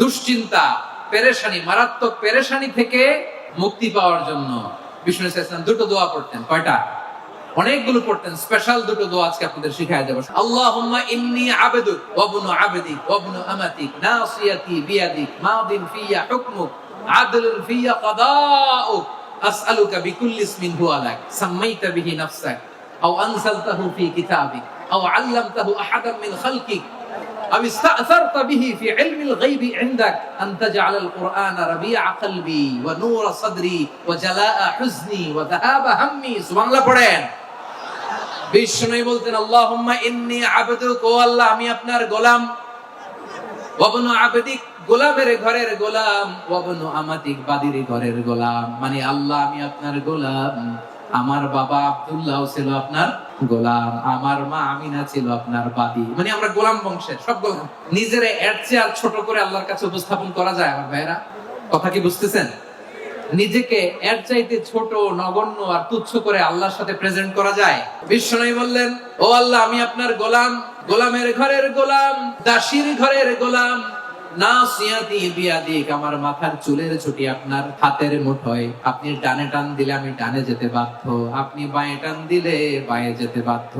দুশ্চিন্তা, পেরেশানি, মারাত্মক পেরেশানি থেকে মুক্তি পাওয়ার জন্য বিষ্ণু ইসলাম দুটো দোয়া পড়তেন। কয়টা? অনেকগুলো পড়তেন। স্পেশাল দুটো দোয়া আজকে আপনাদের শিখাই দেব। আল্লাহুম্মা ইন্নী আবদুক ওয়া ইবনু আবদিক ওয়া ইবনু আমাতিক নাসিয়াতি বিয়াদিক মাদিন ফিয়া হুকমুক, আদলুন ফিয়া কাদাউক, আসআলুকা বিকুল্লি ইসমিন হুয়া লাক, সাম্মাইতা বিহি নাফসাক, আও আনজালতাহু ফি কিতাবিক। আও আল্লামতাহু আহাদাম মিন খালকিক আও ইস্তাআসারতা বিহি ফি ইলমিল গায়বি ইনদাক আন তাজআলাল কুরআনা রাবিআ কলবি ওয়া নূরা সাদরি ওয়া জালাআ হুজনি ওয়া যাহাবা হাম্মি। বিষ্ণুই বলতেন আল্লাহ ইন্নী আবদুক, ও আল্লাহ, আমি আপনার গোলাম। ওয়া আবদিক গোলামের ঘরের গোলাম, ওয়াবনু আমাতিক বাদির ঘরের গোলাম। মানে আল্লাহ, আমি আপনার গোলাম। আমার বাবা আব্দুল্লাহ ছিল আপনার গোলাম। আমার মা আমিনা ছিল আপনার বাদি। মানে আমরা গোলাম বংশের, সব গোলাম। নিজেরে এর চেয়ে আর ছোট করে আল্লাহর কাছে উপস্থাপন করা যায় আমার ভাইরা কথা কি বুঝতেছেন? নিজেকে এর চাইতে ছোট, নগণ্য আর তুচ্ছ করে আল্লাহর সাথে প্রেজেন্ট করা যায়? বিশ্বনবী বললেন, ও আল্লাহ, আমি আপনার গোলাম। গোলামের ঘরের গোলাম, দাসীর ঘরের গোলাম। না সিয়াতি বিয়াদিক, আমার মাথার চুলের ছুটি আপনার হাতের মুঠোয়। আপনি ডানে টান দিলে আমি ডানে যেতে বাধ্য। আপনি বাঁয়ে টান দিলে বাঁয়ে যেতে বাধ্য।